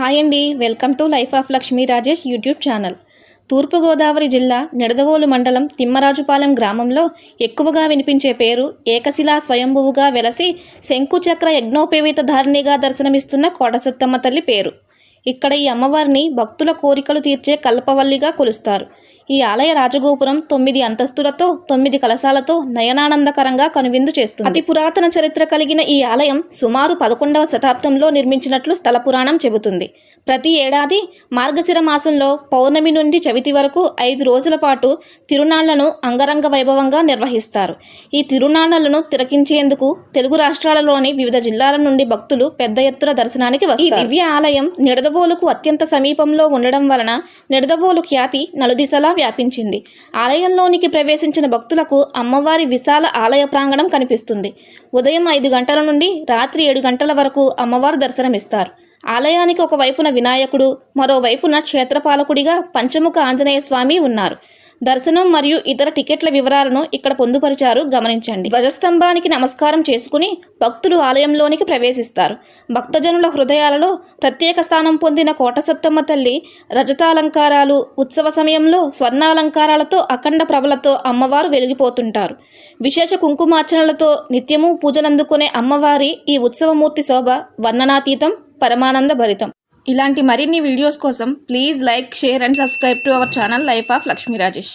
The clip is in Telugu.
హాయ్ అండి. Welcome to life of Lakshmi Rajesh YouTube channel. Thurpugodavari జిల్లా నిడదవోలు మండలం తిమ్మరాజుపాలెం గ్రామంలో ఎక్కువగా వినిపించే పేరు ఏకశిలా స్వయంభువుగా వెలసి శంకుచక్ర యజ్ఞోపేవిత ధారిణిగా దర్శనమిస్తున్న కోడసత్తమ్మ తల్లి పేరు. ఇక్కడ ఈ అమ్మవారిని భక్తుల కోరికలు తీర్చే కల్పవల్లిగా కొలుస్తారు. ఈ ఆలయ రాజగోపురం తొమ్మిది అంతస్తులతో తొమ్మిది కలశాలతో నయనానందకరంగా కనువిందు చేస్తుంది. అతి పురాతన చరిత్ర కలిగిన ఈ ఆలయం సుమారు పదకొండవ శతాబ్దంలో నిర్మించినట్లు స్థల పురాణం చెబుతుంది. ప్రతి ఏడాది మార్గశిర మాసంలో పౌర్ణమి నుండి చవితి వరకు ఐదు రోజుల పాటు తిరునాళ్ళను అంగరంగ వైభవంగా నిర్వహిస్తారు. ఈ తిరునాళ్ళను తిరకించేందుకు తెలుగు రాష్ట్రాలలోని వివిధ జిల్లాల నుండి భక్తులు పెద్ద ఎత్తున దర్శనానికి వస్తారు. ఈ దివ్య ఆలయం నిడదవోలుకు అత్యంత సమీపంలో ఉండడం వలన నిడదవోలు ఖ్యాతి నలుదిశలా వ్యాపించింది. ఆలయంలోనికి ప్రవేశించిన భక్తులకు అమ్మవారి విశాల ఆలయ ప్రాంగణం కనిపిస్తుంది. ఉదయం ఐదు గంటల నుండి రాత్రి ఏడు గంటల వరకు అమ్మవారు దర్శనమిస్తారు. ఆలయానికి ఒక వైపున వినాయకుడు మరోవైపున క్షేత్రపాలకుడిగా పంచముఖ ఆంజనేయ స్వామి ఉన్నారు. దర్శనం మరియు ఇతర టికెట్ల వివరాలను ఇక్కడ పొందుపరిచారు. గమనించండి. ధ్వజస్తంభానికి నమస్కారం చేసుకుని భక్తులు ఆలయంలోనికి ప్రవేశిస్తారు. భక్తజనుల హృదయాలలో ప్రత్యేక స్థానం పొందిన కోటసత్తమ్మ తల్లి రజతాలంకారాలు ఉత్సవ సమయంలో స్వర్ణాలంకారాలతో అఖండ ప్రభలతో అమ్మవారు వెలిగిపోతుంటారు. విశేష కుంకుమార్చనలతో నిత్యము పూజలందుకునే అమ్మవారి ఈ ఉత్సవమూర్తి శోభ వర్ణనాతీతం పరమానంద భరితం ఇలాంటి మరిన్ని వీడియోస్ కోసం please like share and subscribe to our channel life of Lakshmi Rajesh.